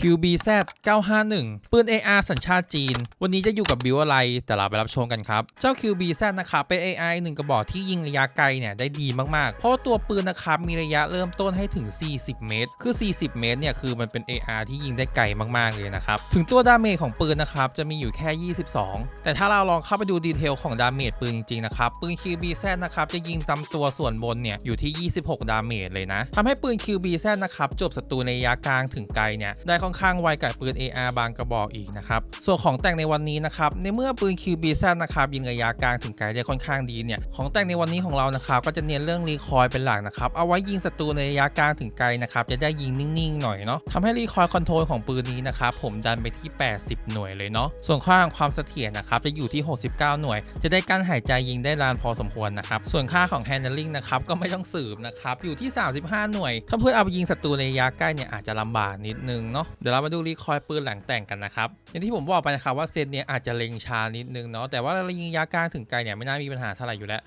QBZ 951 ปืน AR สัญชาติจีน วันนี้จะอยู่กับบิวอะไร แต่เราไปรับชมกันครับ เจ้า QBZ นะครับ เป็น AI หนึ่งกระบอกที่ยิงระยะไกลเนี่ยได้ดีมาก ๆ เพราะตัวปืนนะครับมีระยะเริ่มต้นให้ถึง 40 เมตร คือ 40 เมตรเนี่ยคือมันเป็น AR ที่ยิงได้ไกลมาก ๆ เลยนะครับ ถึงตัวดาเมจของปืนนะครับจะมีอยู่แค่ 22 แต่ถ้าเราลองเข้าไปดูดีเทลของดาเมจปืนจริง ๆ นะครับ ปืน QBZ นะครับจะยิงตามตัวส่วนบนเนี่ยอยู่ที่ 26 ดาเมจเลยนะทำให้ปืน QBZ นะครับจบศัตรูในระยะกลางถึงไกลเนี่ยได้ค่อนข้างไวกับปืน AR บางกระบอกอีกนะครับ ส่วนของแต่งในวันนี้นะครับ ในเมื่อปืน QBZ นะครับยิงระยะกลางถึงไกลได้ค่อนข้างดีเนี่ย ของแต่งในวันนี้ของเรานะครับก็จะเน้นเรื่องรีคอยเป็นหลักนะครับ เอาไว้ยิงศัตรูในระยะกลางถึงไกลนะครับ จะได้ยิงนิ่งๆหน่อยเนาะทำให้รีคอยคอนโทรลของปืนนี้นะครับผมดันไปที่ 80 หน่วยเลยเนาะ ส่วนค่าความเสถียรนะครับจะอยู่ที่ 69 หน่วย จะได้การหายใจยิงได้นานพอสมควรนะครับ ส่วนค่าของ handling นะครับก็ไม่ต้องสืบนะครับอยู่ที่ 35 หน่วย ถ้าเพื่อเอาไปยิงศัตรูในระยะใกล้เนี่ยอาจจะลำบากนิดนึงเนาะเดี๋ยวเรามาดูรีคอยปืนหลังแต่งกันนะครับอย่างที่ผมบอกไปนะครับว่าเซตเนี้ยอาจจะเล็งช้านิดนึงเนาะแต่ว่าเรายิงยะกลางถึงไกลเนี่ยไม่น่ามีปัญหาเท่าไหร่อยู่แล้ว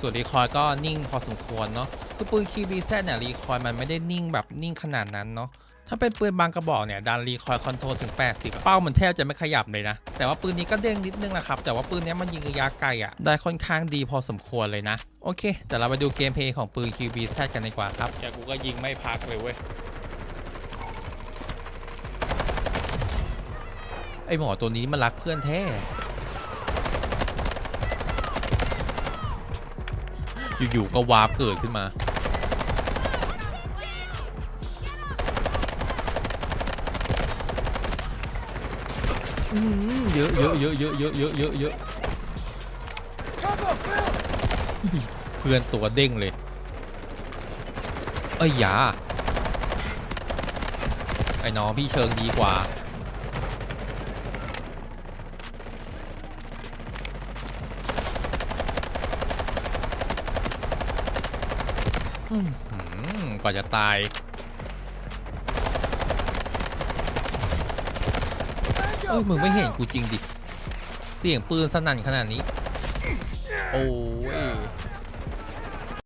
ส่วนรีคอยก็นิ่งพอสมควรเนาะคือปืน QBZ เนี่ยรีคอยมันไม่ได้นิ่งแบบนิ่งขนาดนั้นเนาะถ้าเป็นปืนบางกระบอกเนี่ยดันรีคอยคอนโทรลถึง 80 เป้ามันแทบจะไม่ขยับเลยนะ แต่ว่าปืนนี้ก็เด้งนิดนึงนะครับ แต่ว่าปืนนี้มันยิงระยะไกลอะ ได้ค่อนข้างดีพอสมควรเลยนะ โอเคเดี๋ยวเราไปดูเกมเพลย์ของปืน QBZ กันดีกว่าครับ อย่ากูก็ยิงไม่พักเลยเว้ย ไอหมอตัวนี้มันรักเพื่อนแท้อยู่ๆก็วาร์ปเกิดขึ้นมา เยอะเยอะเยอะเยอะเยอะเยอะเยอะเยอะเพื่อนตัวเด้งเลยเอ้ยยาไอ้น้องพี่เชิงดีกว่า อืมหืม ก่อนจะตาย เอ้ย มึงไม่เห็นกูจริงดิ เสียงปืนสนั่นขนาดนี้ โอ้ย